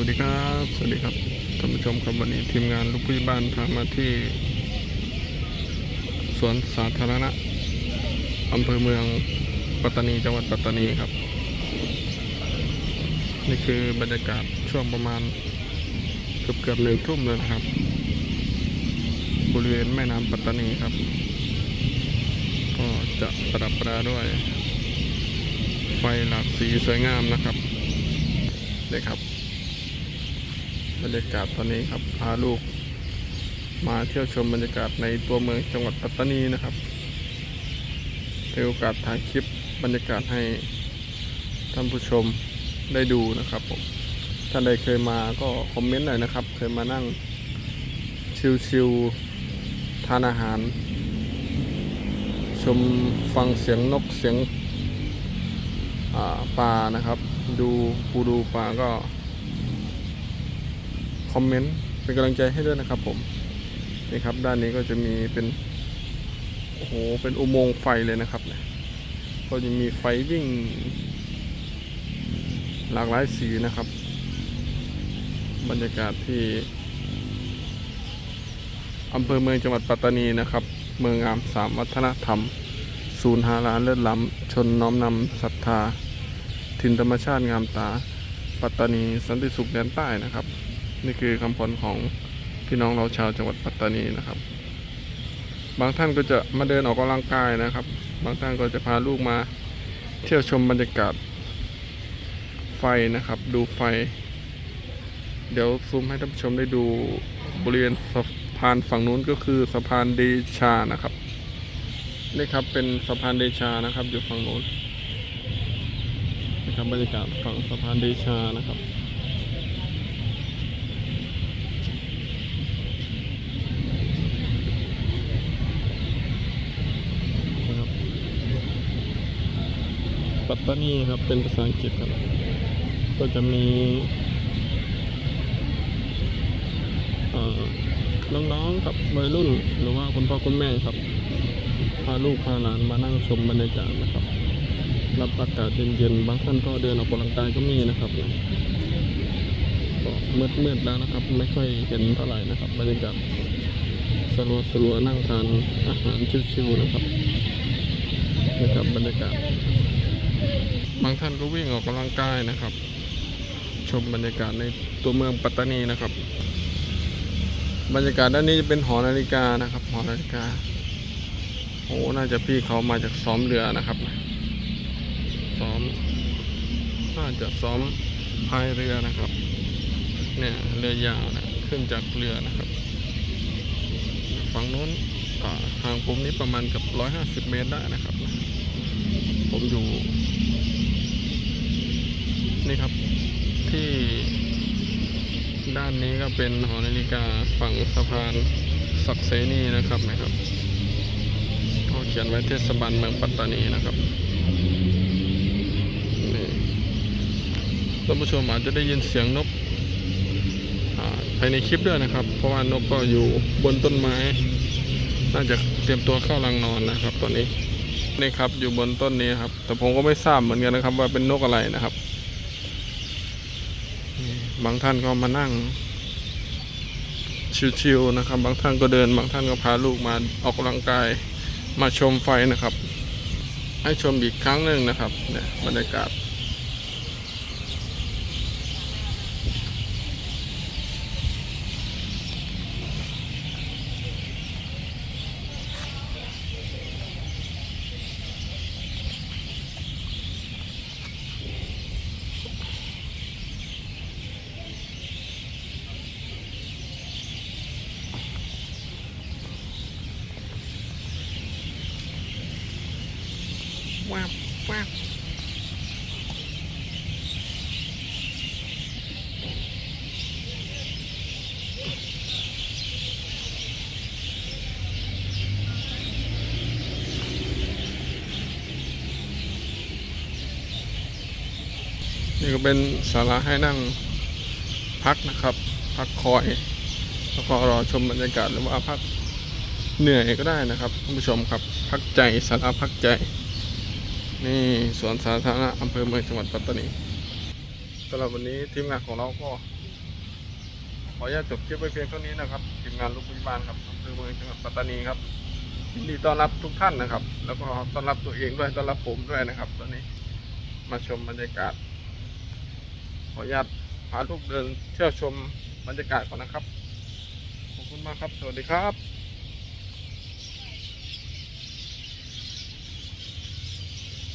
วัสดีครับ สวัสดีครับท่านผู้ชมครับวันนี้ทีมงานลูกพี่บ้านพามาที่ สวนสาธารณะอำเภอเมืองปัตตานีจังหวัดปัตตานีครับ นี่คือบรรยากาศช่วงประมาณเกือบเกือบหนึ่งทุ่มเลยนะครับ บริเวณแม่น้ำปัตตานีครับ ก็จะประดับประดาด้วย ไฟหลากสีสวยงามนะครับนี่ครับ บรรยากาศตอนนี้ครับพาลูก มาเที่ยวชมบรรยากาศในตัวเมืองจังหวัดปัตตานีนะครับถือโอกาสถ่ายคลิปบรรยากาศให้ท่านผู้ชมได้ดูนะครับผมท่านใดเคยมาก็คอมเมนต์หน่อยนะครับ เคยมานั่งชิลๆทานอาหาร ชมฟังเสียงนกเสียงอ่าปลานะครับ ดูปูดูปลาก็ อมเมนต์เป็นกำลังใจให้ด้วยนะครับผมนี่ครับด้านนี้ก็จะมีเป็นโอ้โหเป็นอุโมงค์ไฟเลยนะครับเนี่ยก็จะมีไฟวิ่ง หลากหลายสีนะครับ บรรยากาศที่อำเภอเมืองจังหวัดปัตตานีนะครับ เมืองงามสามวัฒนธรรม ศูนย์หาร้านเลิศล้ำชนน้อมนำศรัทธาถิ่นธรรมชาติงามตา ปัตตานีสันติสุขแดนใต้นะครับ นี่คือคำพรของพี่น้องเราชาวจังหวัดปัตตานีนะครับ บางท่านก็จะมาเดินออกกำลังกายนะครับ บางท่านก็จะพาลูกมาเที่ยวชมบรรยากาศไฟนะครับ ดูไฟ เดี๋ยวซูมให้ท่านผู้ชมได้ดูบริเวณสะพานฝั่งนู้นก็คือสะพานเดชานะครับนี่ครับเป็นสะพานเดชานะครับอยู่ฝั่งโน้นนะครับบรรยากาศฝั่งสะพานเดชานะครับนะครับ ปัตตานี่ครับเป็นภาษาอังกฤษครับ ก็จะมีน้องๆกับวัยรุ่น หรือว่าคุณพ่อคุณแม่ครับ พาลูกพาหลานมานั่งชมบรรยากาศนะครับ รับอากาศเย็นๆบางท่านก็เดินออกกำลังกายก็มีนะครับเนี่ยก็มืดๆแล้วนะครับ ไม่ค่อยเห็นเท่าไหร่นะครับบรรยากาศสลัวสลัวนั่งทานอาหารชิวๆนะครับนะครับบรรยากาศ บางท่านก็วิ่งออกกำลังกายนะครับ ชมบรรยากาศในตัวเมืองปัตตานีนะครับ บรรยากาศด้านนี้จะเป็นหอนาฬิกานะครับ หอนาฬิกาโอ้น่าจะพี่เขามาจากซ้อมเรือนะครับซ้อมน่าจะซ้อมพายเรือนะครับ เนี่ยเรือยาวนะขึ้นจากเรือนะครับฝั่งโน้นห่างผมนี้ประมาณกับร้อยห้าสิบเมตรได้นะครับ ผมอยู่ นี่ครับที่ด้านนี้ก็เป็นหอนาฬิกาฝั่งสะพานศักเสนีนะครับนะครับเขาเขียนไว้เทศบาลเมืองปัตตานีนะครับนี่ท่านผู้ชมอาจจะได้ยินเสียงนกภายในคลิปด้วยนะครับ เพราะว่านกก็อยู่บนต้นไม้ น่าจะเตรียมตัวเข้ารังนอนนะครับตอนนี้ นี่ครับอยู่บนต้นนี้ครับ แต่ผมก็ไม่ทราบเหมือนกันนะครับ ว่าเป็นนกอะไรนะครับ บางท่านก็มานั่ง ชิวๆนะครับ บางท่านก็เดิน บางท่านก็พาลูกมาออกกำลังกายมาชมไฟนะครับ ให้ชมอีกครั้งหนึ่งนะครับเนี่ยบรรยากาศ วาวว้าวนี่ก็เป็นศาลาให้นั่งพักนะครับ พักคอย แล้วก็รอชมบรรยากาศหรือว่าพักเหนื่อยก็ได้นะครับท่านผู้ชมครับ พักใจศาลาพักใจ นี่สวนสาธารณะอำเภอเมืองจังหวัดปัตตานีสำหรับวันนี้ทีมงานของเราก็ ขออนุญาตจบคลิปไว้เพียงเท่านี้นะครับทีมงานลูกพยาบาลครับอำเภอเมืองจังหวัดปัตตานีครับยินดีต้อนรับทุกท่านนะครับ แล้วก็ต้อนรับตัวเองด้วยต้อนรับผมด้วยนะครับ ตอนนี้มาชมบรรยากาศ ขออนุญาตพาลูกเดินเที่ยวชมบรรยากาศก่อนนะครับ ขอบคุณมากครับ สวัสดีครับ